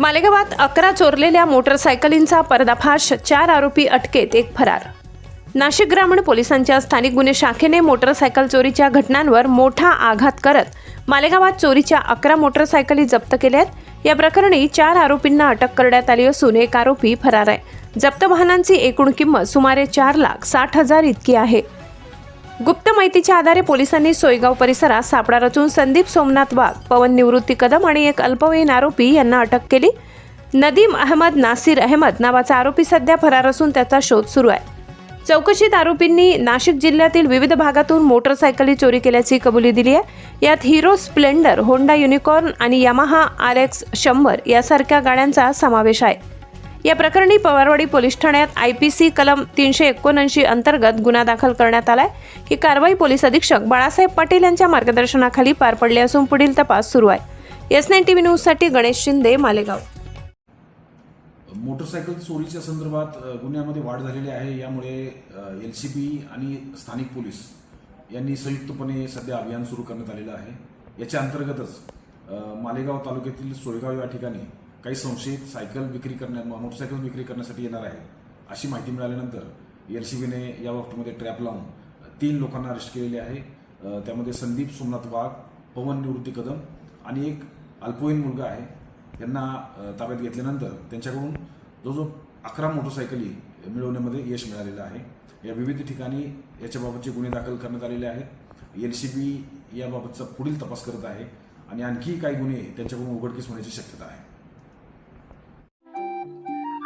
मालेगावात अकरा चोरलेल्या मोटरसायकलींचा पर्दाफाश चार आरोपी अटकेत एक फरार. नाशिक ग्रामीण पोलिसांच्या स्थानिक गुन्हे शाखेने मोटरसायकल चोरीच्या घटनांवर मोठा आघात करत मालेगावात चोरीच्या अकरा मोटरसायकली जप्त केल्या आहेत या प्रकरणी चार आरोपींना अटक करण्यात आली असून एक आरोपी फरार आहे. जप्त वाहनांची एकूण किंमत सुमारे चार लाख साठ हजार इतकी आहे. गुप्त माहितीच्या आधारे पोलिसांनी सोयगाव परिसरात सापळा रचून संदीप सोमनाथ वाघ पवन निवृत्ती कदम आणि एक अल्पवयीन आरोपी यांना अटक केली. नदीम अहमद नासिर अहमद नावाचा आरोपी सध्या फरार असून त्याचा शोध सुरू आहे. चौकशीत आरोपींनी नाशिक जिल्ह्यातील विविध भागातून मोटरसायकली चोरी केल्याची कबुली दिली आहे. यात हिरो स्प्लेंडर होंडा युनिकॉर्न आणि यमाहा आर एक्स शंभर यासारख्या गाड्यांचा समावेश आहे. या प्रकरणी पवारवाडी पोलीस ठाण्यात आय पी सी कलम तीनशे एकोणऐंशी अंतर्गत गुन्हा दाखल करण्यात आलाय ही कारवाई पोलीस अधीक्षक बाळासाहेब पाटील यांच्या मार्गदर्शनाखाली पार पडली असून पुढील तपास सुरू आहे. एस नाईन टीव्ही न्यूजसाठी गणेश शिंदे मालेगाव. मोटरसायकल चोरीच्या संदर्भात गुन्ह्यामध्ये वाढ झालेली आहे. यामुळे एल सी पी आणि स्थानिक पोलीस यांनी संयुक्तपणे सध्या अभियान सुरू करण्यात आलेलं आहे. याच्या अंतर्गतच मालेगाव तालुक्यातील सोयगाव या ठिकाणी काही संशयित सायकल विक्री करण्या मोटरसायकल विक्री करण्यासाठी येणार आहे. अशी माहिती मिळाल्यानंतर एल सी बीने या बाबतीमध्ये ट्रॅप लावून तीन लोकांना अरेस्ट केलेले आहे. त्यामध्ये संदीप सोमनाथ वाघ पवन निवृत्ती कदम आणि एक अल्पवयीन मुलगा आहे. त्यांना ताब्यात घेतल्यानंतर त्यांच्याकडून जवळजवळ अकरा मोटरसायकली मिळवण्यामध्ये यश मिळालेलं आहे. या विविध ठिकाणी याच्याबाबतचे गुन्हे दाखल करण्यात आलेले आहेत. एल सी बी याबाबतचा पुढील तपास करत आहे आणि आणखी काही गुन्हे त्यांच्याकडून उघडकीस होण्याची शक्यता आहे.